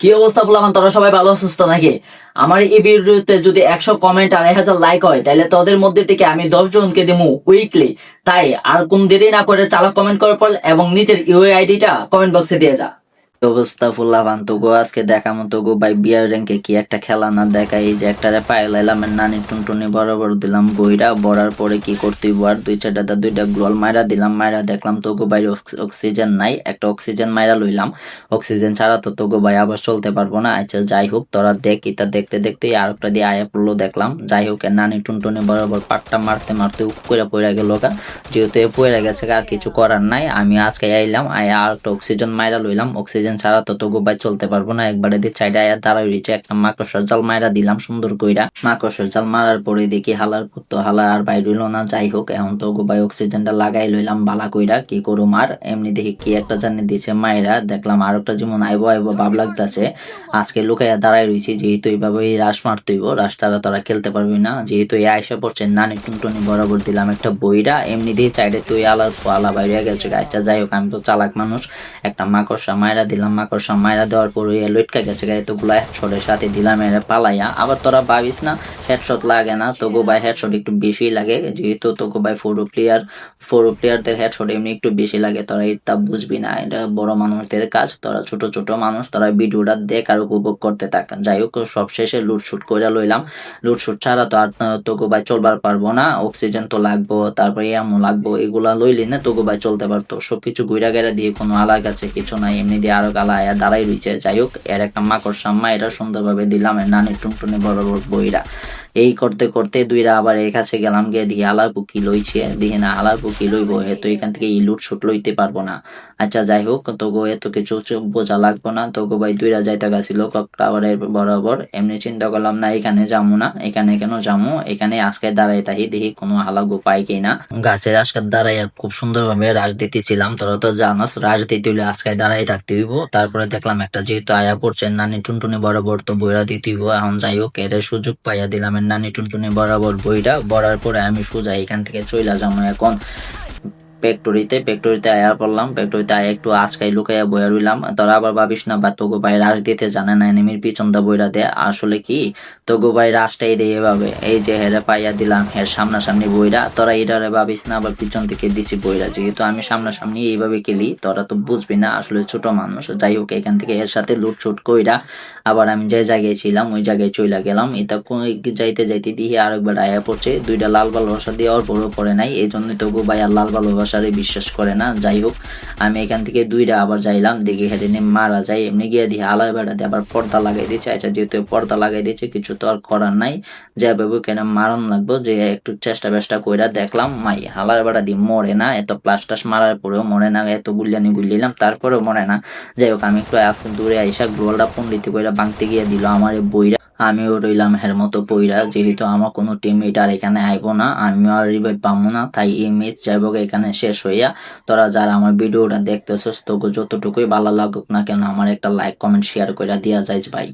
কি অবস্থা ফুলামান তোরা সবাই ভালো সুস্থ নাকি? আমার এই ভিডিওতে যদি একশো কমেন্ট এক হাজার লাইক হয় তাহলে তোদের মধ্যে থেকে আমি দশ জনকে দেবো উইকলি তাই আর কোন দেরি না করে চালক কমেন্ট করার পর এবং নিজের ইউআই আইডিটা কমেন্ট বক্সে দিয়ে যা। অবস্থা ফুল্লাভান তোগো আজকে দেখামো তোগো ভাই, বিয়ার র্যাঙ্কে কি একটা খেলা না দেখা এই যে একটা রে পায়ে লাইলাম নানি টুনটুনি বরাবর দিলাম বইরা বড়ার পরে কি করতে আর দুই চারটা দুইটা গ্লোয়াল মাইরা দিলাম, মাইরা দেখলাম তোগো ভাই অক্সিজেন নাই, একটা অক্সিজেন মাইরা লইলাম। অক্সিজেন ছাড়া তো তোগো ভাই আবার চলতে পারব না আচ্ছা যাই হোক, তোরা দেখ এটা দেখতে দেখতে আর একটা দিয়ে আয়া পড়ল দেখলাম। যাই হোক নানি টুনটুনি বরাবর পাটটা মারতে মারতে উপ করে পড়ে গেল গা। যেহেতু এ পড়ে গেছে আর কিছু করার নাই, আমি আজকে আইলাম, আয়া আর একটা অক্সিজেন মাইরা লইলাম, অক্সিজেন ছাড়া তো তোগো ভাই চলতে পারব না। একবারে দিয়ে চাইডা আয়া দাঁড়াই রয়েছে। একটা মাকড়সার জাল মাইরা দিলাম সুন্দর কইরা। মাকড়সার জাল মারার পরে দেখি হালার পুত্র হালা আর বাইর হইল না। যাই হোক, এখন তোগো ভাই অক্সিজেনটা লাগাই লইলাম বালা কইরা। কি করো মার? এমনি দেখি কি একটা জানি দিছে মায়েরা দেখলাম আর একটা যেমন আইবো আইবো ভাব লাগতাছে। আজকে লুকাইয়া দাঁড়াই রয়েছি যেহেতু এইভাবে রাস মারতেইব। রাস তারা তারা খেলতে পারবি না। যেহেতু এই আয়সা পড়ছে, নানি টুনটুনি বরাবর দিলাম একটা বইরা। এমনি দিয়ে চাইডে তুই আলার আলা বাইরে গেছে। আচ্ছা যাই হোক, আমি তো চালাক মানুষ। একটা মাকড়সা মায়েরা দিলাম। মাকড়সা মায়েরা দেওয়ার পরে লটকা গেছে গায়ে তো গুলা হেডশটের সাথে দিলাম, এরা পালাইয়া। আবার তোরা ভাবিস না হেডশট লাগে না তোগো ভাই হেডশট একটু বেশি লাগে, যেহেতু তোগো ভাই ফোর প্লেয়ার ফোর প্লেয়ারদের হেডশট এমনি একটু বেশি লাগে, তোরা এটা বুঝবি না, এটা বড় মানুষদের কাজ, তোরা ছোট ছোট মানুষ, তোরা ভিডিওটা দেখ আর উপভোগ করতে থাক। যাই হোক সব শেষে লুটশুট করে লইলাম। লুটশুট ছাড়া তো আর তোগো ভাই চলবার পারব না অক্সিজেন তো লাগবো, তারপরে এমন লাগবো, এগুলা লইলি না তোগো ভাই চলতে পারতো। সবকিছু গুইরা গেরা দিয়ে কোনো আলাগ আছে, কিছু নাই, এমনি দিয়ে আরও গালা আয়া দাঁড়াই রয়েছে। যাই হোক, এর একটা মাকড় সাম্মা এটা সুন্দরভাবে দিলাম। এর নানি টুনটুনি বড় বড় বইরা। এই করতে করতে দুইরা আবার এই কাছে গেলাম গিয়ে দিয়ে আলার পুকি লইছে। দিয়ে না, আলার পুকি লইব হে তো এখান থেকে এই লুট শুট লইতে পারব না। আচ্ছা যাই হোক, তো গো, এত কিছু বোঝা লাগবো না। তো গো ভাই, দুইরা যাইতে গেছিল টাওয়ারের বরাবর। এমনি চিন্তা করলাম, না, এখানে যামু না, এখানে কেন যামু? এখানে আজকে দাঁড়াই থাকি দেখি কোনো হালাগো পাই কিনা গাছের আজকে দাঁড়াই খুব সুন্দরভাবে রাজ দিতেছিলাম, তোরা তো জানোস রাজ দিতে হইলে আজকে দাঁড়াই থাকতে হইব। তারপরে দেখলাম একটা যেহেতু আয়া পড়ছে, নানি টুনটুনি বরাবর তো বইরা দিতে হইব। এখন যাই হোক, এর সুযোগ পাইয়া দিলাম নানি টুনটুনি বরাবর বইটা বরার পরে আমি সোজা এখান থেকে চইলা যাব এখন। ফ্যাক্টরিতে ফ্যাক্টরিতে আয়া পড়লাম ফ্যাক্টরিতে আয়া একটু আজকাই লুকাইয়া বইয়া রইলাম। তোরা আবার ভাবিস না বা তোগো ভাই রাস দিতে জানে না এনিমির পিছন দা বইরা দে আসলে কি? তোগো ভাই রাসটাই দেয় এভাবে। এই যে হেরে পাইয়া দিলাম, হের সামনাসামনি বইরা। তোরা এটারে ভাবিস না, আবার পিছন থেকে দিছি বইরা। যেহেতু আমি সামনাসামনি এইভাবে খেলি, তোরা তো বুঝবি না, আসলে ছোট মানুষ। যাই হোক, এখান থেকে এর সাথে লুটছুট কইরা আবার আমি যে জায়গায় ছিলাম, ওই জায়গায় চইলা গেলাম। এটা যাইতে যাইতে দিয়ে আরেকবার আয়া পড়ছে। দুইটা লাল ভালোবাসা দিয়ে ওর বড় পড়ে নাই। এই জন্য তোগো ভাই আর লাল ভালোবাসারে বিশ্বাস করে না। যাই হোক আমি এখান থেকে দুইটা আবার যাইলাম, দেখি হেঁটে মারা যায় এমনি গিয়ে দিয়ে আলায় বেড়াতে আবার পর্দা লাগাই দিয়েছে। আচ্ছা যেহেতু পর্দা লাগাই দিয়েছে, কিছু তো আর করার নাই। যা ভেবে, কেন মারণ লাগবো? যে একটু চেষ্টা বেষ্টা কইরা দেখলাম, মাই হালার বেড়া দিয়ে মরে না। এত প্লাস টাস মারার পরেও মরে না, এত গুলিয়ানি গুলিলাম তারপরেও মরে না। যাই হোক, আমি একটু আসতে দূরে আইসা গোলটা পন্ডিত কইরা বাংতে গিয়ে দিল, আমার এই বইরা আমিও রইলাম হের মতো পইরা, যেহেতু আমার কোনো টিমমেট আর এখানে আইবো না, আমিও আর রিভাইভ পাবো না, তাই এই ম্যাচ যাইব এখানে শেষ হইয়া। তোরা যারা আমার ভিডিওটা দেখতেছস তোকে যতটুকুই ভালো লাগুক না কেন, আমার একটা লাইক কমেন্ট শেয়ার করে দিয়া যাইস ভাই।